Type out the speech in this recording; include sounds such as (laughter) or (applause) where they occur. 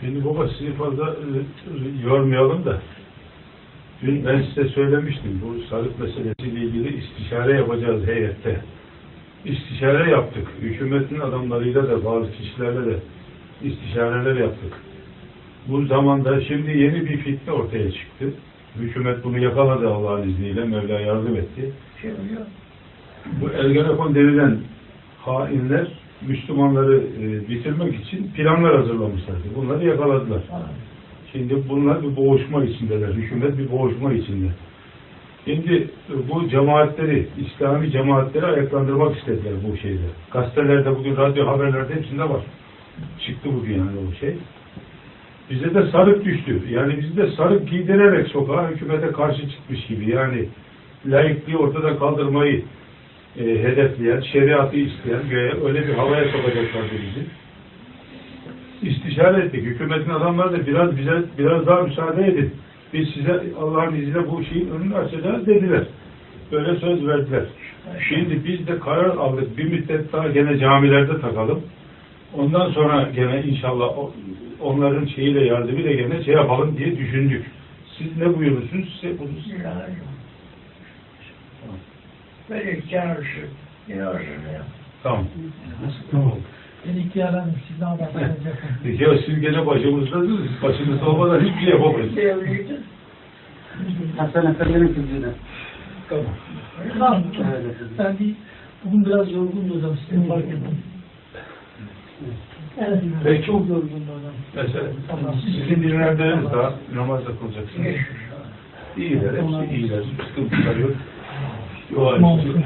Şimdi baba sizi fazla e, yormayalım da dün ben size söylemiştim bu sarık meselesiyle ilgili istişare yapacağız heyette. İstişare yaptık. Hükümetin adamlarıyla da bazı kişilerle de istişareler yaptık. Bu zamanda şimdi yeni bir fitne ortaya çıktı. Hükümet bunu yakaladı Allah'ın izniyle. Mevla yardım etti. Şey oluyor. Bu Ergenekon denilen hainler Müslümanları e, bitirmek için planlar hazırlamışlardı. Bunları yakaladılar. Şimdi bunlar bir boğuşma içindeler. Hükümet bir boğuşma içinde. Şimdi bu cemaatleri, İslami cemaatleri ayaklandırmak istediler bu şeyde. Gazetelerde, bugün radyo haberlerde hepsinde var. Çıktı bugün yani o şey. Bize de sarık düştü. Yani bizi de sarık giydirerek sokağa hükümete karşı çıkmış gibi. Yani laikliği ortada kaldırmayı e, hedefleyen, şeriatı isteyen, göğe öyle bir havaya sokacaklardı bizi. İstişare ettik. Hükümetin adamları da biraz bize biraz daha müsaade edin. Biz size Allah'ın izniyle bu şeyin önünü açacağız dediler. Böyle söz verdiler. Şimdi biz de karar aldık. Bir müddet daha gene camilerde takalım. Ondan sonra gene inşallah onların şeyiyle yardımıyla gene şey yapalım diye düşündük. Siz ne buyurursunuz? Size bunu Böyle çağrışı. Yavaşını yap. Tamam. Ben ihtiyarlandım. Siz ne yaparsınız? (laughs) Ya siz gene başımızdasınız. Başınızda olmadan hiçbir şey yapamayız. Hasan Efendi'nin kızıyla. Tamam. Tamam. Evet. Ben bir, bugün biraz yorgundu hocam. Sizin fark ettim. Evet. Peki. Çok yorgundu hocam. Mesela sizin dinlendiriniz daha namaz da kılacaksınız. İyiler, hepsi iyiler. Sıkıntılar yok. 猫，是不？